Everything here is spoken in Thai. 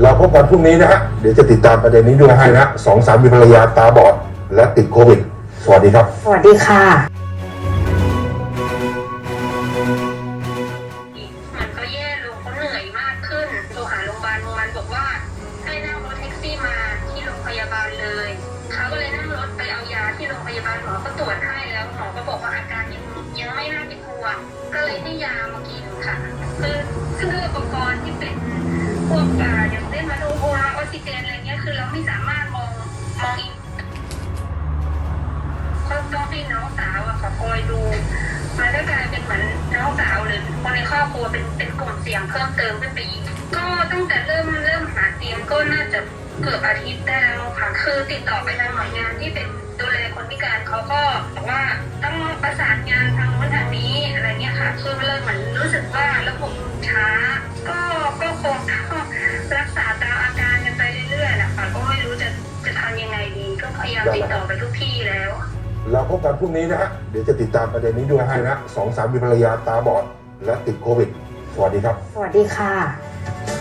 เราพบกันพรุ่งนี้นะฮะ เดี๋ยวจะติดตามประเด็นนี้ด้วยให้นะสองสามีภรรยาตาบอด และติดโควิด สวัสดีครับ สวัสดีค่ะ มันก็แย่ลงเขาเหนื่อยมากขึ้นโทรหาโรงพยาบาลโรงพยาบาลบอกว่า ให้นั่งรถแท็กซี่มาที่โรงพยาบาลเลยเขาก็เลยนั่งรถไปเอายาที่โรงพยาบาลหมอก็ตรวจให้แล้วหมอก็บอกว่าอาการยังยังไม่น่าเป็นห่วงก็เลยให้ยามากินค่ะ คือคืออุปกรณ์ที่เป็นพวกอ่าอย่าง คนในครอบครัวเป็นเป็นกลุ่มเสี่ยงเพิ่มเติมขึ้นไปอีกก็ตั้งแต่เริ่มเริ่มหาเตียงก็น่าจะเกือบอาทิตย์ได้แล้วค่ะคือติดต่อไปทางหน่วยงานที่เป็นดูแลคนพิการเขาก็บอกว่าต้องประสานงานทางนู้นทางนี้อะไรเงี้ยค่ะคือมันเลยเหมือนรู้สึกว่าระบบช้า ก็ก็คงต้องรักษาตามอาการกันไปเรื่อยๆแหละค่ะก็ไม่รู้จะจะทำยังไงดีก็พยายามติดต่อไปทุกที่แล้ว เราพบกันพรุ่งนี้นะฮะเดี๋ยวจะติดตามประเด็นนี้ด้วยให้นะสองสามีภรรยาตาบอด และติดโควิด สวัสดีครับ สวัสดีค่ะ